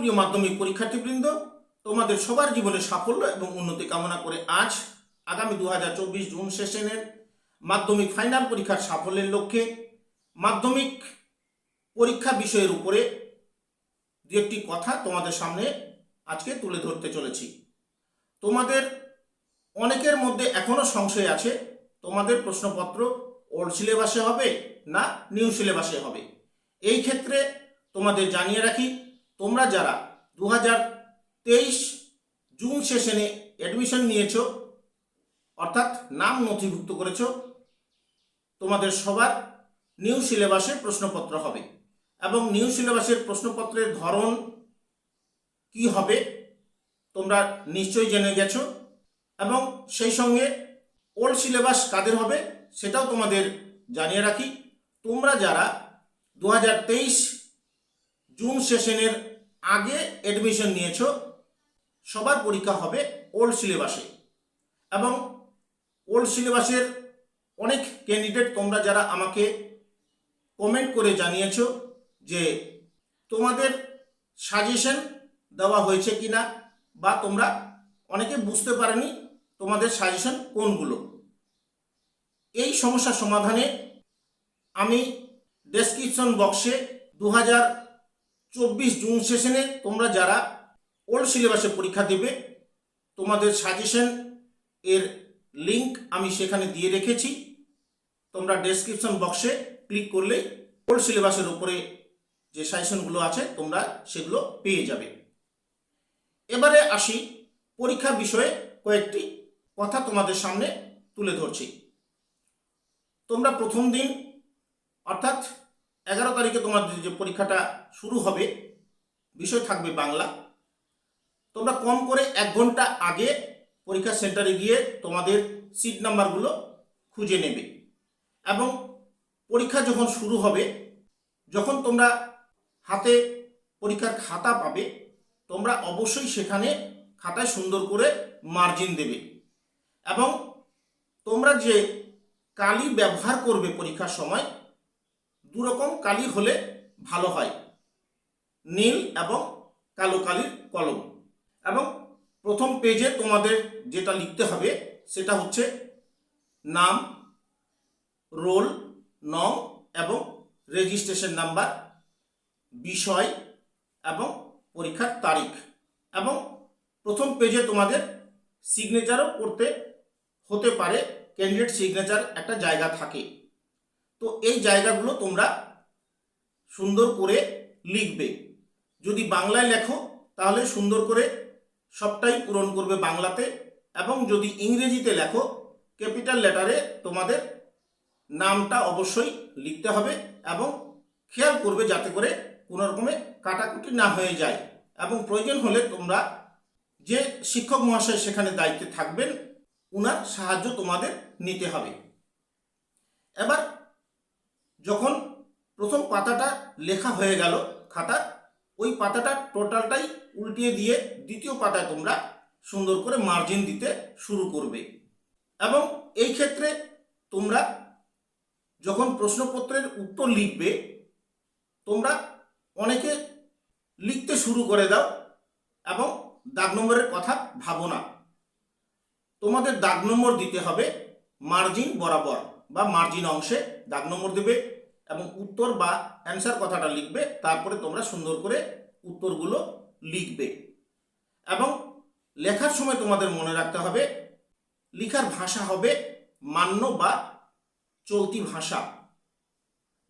প্রিয় মাধ্যমিক পরীক্ষার্থীবৃন্দ, তোমাদের সবার জীবনে সাফল্য এবং উন্নতি কামনা করে আজ, আগামী দু হাজার চব্বিশ জুন সেশনের মাধ্যমিক ফাইনাল পরীক্ষার সাফল্যের লক্ষ্যে মাধ্যমিক পরীক্ষা বিষয়ের উপরে দু একটি কথা তোমাদের সামনে আজকে তুলে ধরতে চলেছি। তোমাদের অনেকের মধ্যে এখনও সংশয় আছে, তোমাদের প্রশ্নপত্র ওল্ড সিলেবাসে হবে না নিউ সিলেবাসে হবে। এই ক্ষেত্রে তোমাদের জানিয়ে রাখি তোমরা যারা দু তেইশ জুন সেশনে অ্যাডমিশন নিয়েছো, অর্থাৎ নাম নথিভুক্ত করেছ, তোমাদের সবার নিউ সিলেবাসে প্রশ্নপত্র হবে। এবং নিউ সিলেবাসের প্রশ্নপত্রের ধরন কি হবে, তোমরা নিশ্চয়ই জেনে গেছো। এবং সেই সঙ্গে ওল্ড সিলেবাস কাদের হবে, সেটাও তোমাদের জানিয়ে রাখি। তোমরা যারা দু হাজার তেইশ জুন সেশনের আগে অ্যাডমিশন নিয়েছো, সবার পরীক্ষা হবে ওল্ড সিলেবাসে এবং ওল্ড সিলেবাসের অনেক ক্যান্ডিডেট তোমরা যারা আমাকে কমেন্ট করে জানিয়েছো যে তোমাদের সাজেশন দেওয়া হয়েছে কিনা বা তোমরা অনেকে বুঝতে পারেনি তোমাদের সাজেশন কোনগুলো। এই সমস্যা সমাধানে আমি ডেসক্রিপশন বক্সে দু হাজার চব্বিশ জুন সেশনে তোমরা যারা ওল্ড সিলেবাসে পরীক্ষা দেবে, তোমাদের সাজেশন এর লিংক আমি সেখানে দিয়ে রেখেছি। তোমরা ডেসক্রিপশন বক্সে ক্লিক করলেই ওল্ড সিলেবাসের উপরে যে সাজেশনগুলো আছে, তোমরা সেগুলো পেয়ে যাবে। এবারে আসি পরীক্ষা বিষয়ে কয়েকটি কথা তোমাদের সামনে তুলে ধরছি। তোমরা প্রথম দিন, অর্থাৎ এগারো তারিখে তোমাদের যে পরীক্ষাটা শুরু হবে, বিষয় থাকবে বাংলা। তোমরা কম করে এক ঘণ্টা আগে পরীক্ষা সেন্টারে গিয়ে তোমাদের সিট নাম্বারগুলো খুঁজে নেবে। এবং পরীক্ষা যখন শুরু হবে, যখন তোমরা হাতে পরীক্ষার খাতা পাবে, তোমরা অবশ্যই সেখানে খাতায় সুন্দর করে মার্জিন দেবে। এবং তোমরা যে কালি ব্যবহার করবে পরীক্ষার সময় দুরকম কালি হলে ভালো হয়। নীল এবং কালো কালির কলম। এবং প্রথম পেজে তোমাদের যেটা লিখতে হবে, সেটা হচ্ছে নাম, রোল, নং এবং রেজিস্ট্রেশন নাম্বার বিষয় এবং পরীক্ষার তারিখ। এবং প্রথম পেজে তোমাদের সিগনেচারও করতে হতে পারে। ক্যান্ডিডেট সিগনেচার একটা জায়গা থাকে। তো এই জায়গাগুলো তোমরা সুন্দর করে লিখবে। যদি বাংলায় লেখো, তাহলে সুন্দর করে সবটাই পূরণ করবে বাংলাতে এবং যদি ইংরেজিতে লেখো, ক্যাপিটাল লেটারে তোমাদের নামটা অবশ্যই লিখতে হবে এবং খেয়াল করবে যাতে করে কোনো রকমে কাটাকুটি না হয়ে যায় এবং প্রয়োজন হলে তোমরা যে শিক্ষক মহাশয় সেখানে দায়িত্বে থাকবেন, উনার সাহায্য তোমাদের নিতে হবে। এবার যখন প্রথম পাতাটা লেখা হয়ে গেল খাতার ওই পাতাটা টোটালটাই উল্টিয়ে দিয়ে দ্বিতীয় পাতায় তোমরা সুন্দর করে মার্জিন দিতে শুরু করবে। এবং এই ক্ষেত্রে তোমরা যখন প্রশ্নপত্রের উত্তর লিখবে, তোমরা অনেকে লিখতে শুরু করে দাও এবং দাগ নম্বরের কথা ভাবো না। তোমাদের দাগ নম্বর দিতে হবে মার্জিন বরাবর। বা মার্জিন অংশে দাগ নম্বর দেবে এবং উত্তর বা অ্যান্সার কথাটা লিখবে, তারপরে তোমরা সুন্দর করে উত্তরগুলো লিখবে। এবং লেখার সময় তোমাদের মনে রাখতে হবে, লেখার ভাষা হবে মান্য বা চলতি ভাষা।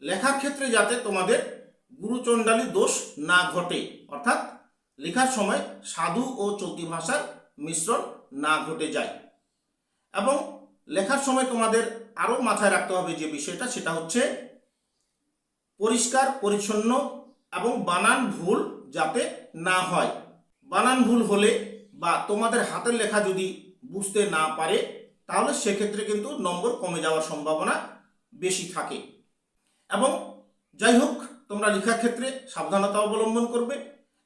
লেখার ক্ষেত্রে যাতে তোমাদের গুরুচণ্ডালী দোষ না ঘটে, অর্থাৎ লেখার সময় সাধু ও চলতি ভাষার মিশ্রণ না ঘটে যায়। এবং লেখার সময় তোমাদের আরও মাথায় রাখতে হবে যে বিষয়টা, সেটা হচ্ছে পরিষ্কার, পরিচ্ছন্ন এবং বানান ভুল যাতে না হয়। বানান ভুল হলে বা তোমাদের হাতের লেখা যদি বুঝতে না পারে, তাহলে সেক্ষেত্রে কিন্তু নম্বর কমে যাওয়ার সম্ভাবনা বেশি থাকে। এবং যাই হোক, তোমরা লেখার ক্ষেত্রে সাবধানতা অবলম্বন করবে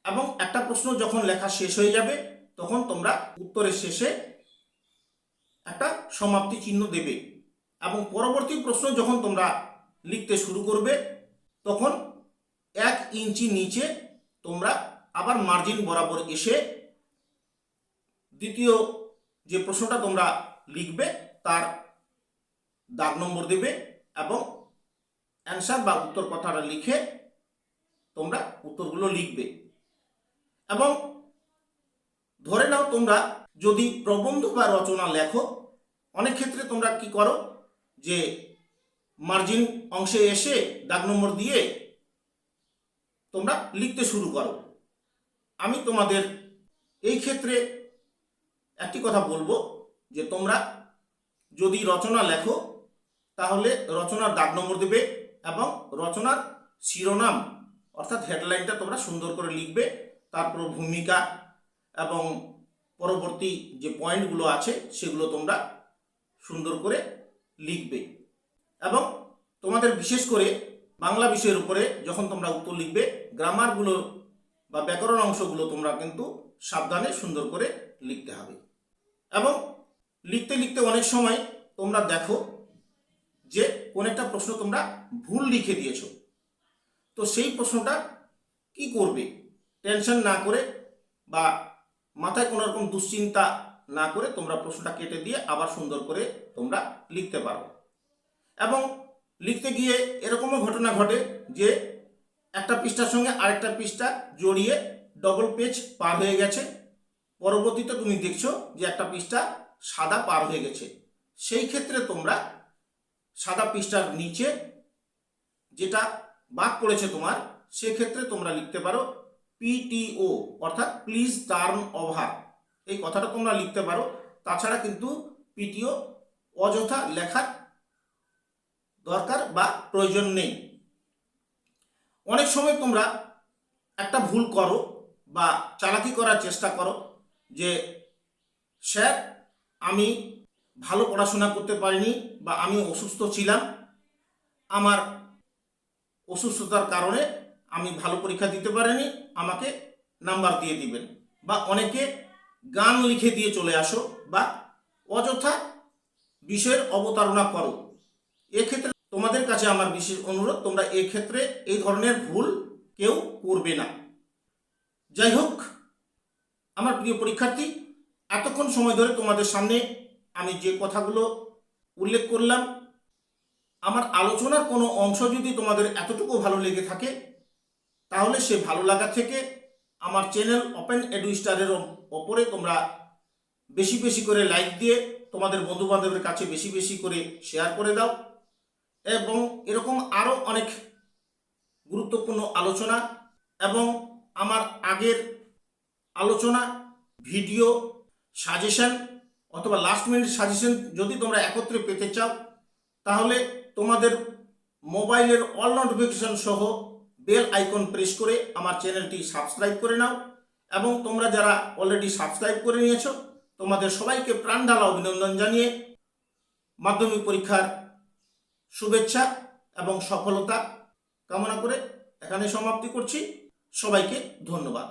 এবং একটা প্রশ্ন যখন লেখা শেষ হয়ে যাবে, তখন তোমরা উত্তরের শেষে একটা সমাপ্তি চিহ্ন দেবে। এবং পরবর্তী প্রশ্ন যখন তোমরা লিখতে শুরু করবে, তখন এক ইঞ্চি নিচে তোমরা আবার মার্জিন বরাবর এসে দ্বিতীয় যে প্রশ্নটা তোমরা লিখবে, তার দাগ নম্বর দেবে এবং অ্যান্সার বা উত্তর কথাটা লিখে তোমরা উত্তরগুলো লিখবে। এবং ধরে নাও তোমরা যদি প্রবন্ধ বা রচনা লেখো অনেক ক্ষেত্রে তোমরা কি করো? যে মার্জিন অংশে এসে দাগ নম্বর দিয়ে তোমরা লিখতে শুরু করো। আমি তোমাদের এই ক্ষেত্রে একটি কথা বলব, যে তোমরা যদি রচনা লেখো, তাহলে রচনার দাগ নম্বর দেবে এবং রচনার শিরোনাম, অর্থাৎ হেডলাইনটা তোমরা সুন্দর করে লিখবে তারপর ভূমিকা এবং পরবর্তী যে পয়েন্টগুলো আছে, সেগুলো তোমরা সুন্দর করে লিখবে। এবং তোমাদের বিশেষ করে বাংলা বিষয়ের উপরে যখন তোমরা উত্তর লিখবে, গ্রামারগুলো বা ব্যাকরণ অংশগুলো তোমরা কিন্তু সাবধানে সুন্দর করে লিখতে হবে। এবং লিখতে লিখতে অনেক সময় তোমরা দেখো যে কোন একটা প্রশ্ন তোমরা ভুল লিখে দিয়েছ। তো সেই প্রশ্নটা কি করবে? টেনশন না করে বা মাথায় কোনো রকম দুশ্চিন্তা না করে তোমরা প্রশ্নটা কেটে দিয়ে আবার সুন্দর করে তোমরা লিখতে পারো। এবং লিখতে গিয়ে এরকমও ঘটনা ঘটে যে একটা পৃষ্ঠার সঙ্গে আরেকটা পৃষ্ঠা জড়িয়ে ডবল পেজ পার হয়ে গেছে। পরবর্তীতে তুমি দেখছ যে একটা পৃষ্ঠা সাদা পার হয়ে গেছে। সেই ক্ষেত্রে তোমরা সাদা পৃষ্ঠার নিচে যেটা বাদ পড়েছে তোমার, সেক্ষেত্রে তোমরা লিখতে পারো পিটিও অর্থাৎ প্লিজ টার্ন ওভার এই কথাটা তোমরা লিখতে পারো। তাছাড়া কিন্তু পিটিও অযথা লেখার দরকার বা প্রয়োজন নেই। অনেক সময় তোমরা একটা ভুল করো বা চালাকি করার চেষ্টা করো যে, স্যার, আমি ভালো পড়াশোনা করতে পারিনি বা আমি অসুস্থ ছিলাম। আমার অসুস্থতার কারণে আমি ভালো পরীক্ষা দিতে পারিনি। আমাকে নাম্বার দিয়ে দিবেন। বা অনেকে গান লিখে দিয়ে চলে আসো বা অযথা বিষয়ের অবতারণা করো। এক্ষেত্রে তোমাদের কাছে আমার বিশেষ অনুরোধ, তোমরা এক্ষেত্রে এই ধরনের ভুল কেউ করবে না। যাই হোক, আমার প্রিয় পরীক্ষার্থী, এতক্ষণ সময় ধরে তোমাদের সামনে আমি যে কথাগুলো উল্লেখ করলাম, আমার আলোচনার কোনো অংশ যদি তোমাদের এতটুকু ভালো লেগে থাকে, তাহলে সে ভালো লাগা থেকে আমার চ্যানেল ওপেন এডু স্টারের ওপরে তোমরা বেশি বেশি করে লাইক দিয়ে তোমাদের বন্ধু বান্ধবের কাছে বেশি বেশি করে শেয়ার করে দাও এবং এরকম আরও অনেক গুরুত্বপূর্ণ আলোচনা এবং আমার আগের আলোচনা ভিডিও সাজেশন অথবা লাস্ট মিনিট সাজেশন যদি তোমরা একত্রে পেতে চাও, তাহলে তোমাদের মোবাইলের অল নোটিফিকেশন সহ বেল আইকন প্রেস করে আমার চ্যানেলটি সাবস্ক্রাইব করে নাও এবং তোমরা যারা অলরেডি সাবস্ক্রাইব করে নিয়েছো, তোমাদের সবাইকে প্রাণ ঢালা অভিনন্দন জানিয়ে মাধ্যমিক পরীক্ষার শুভেচ্ছা এবং সফলতা কামনা করে এখানে সমাপ্তি করছি। সবাইকে ধন্যবাদ।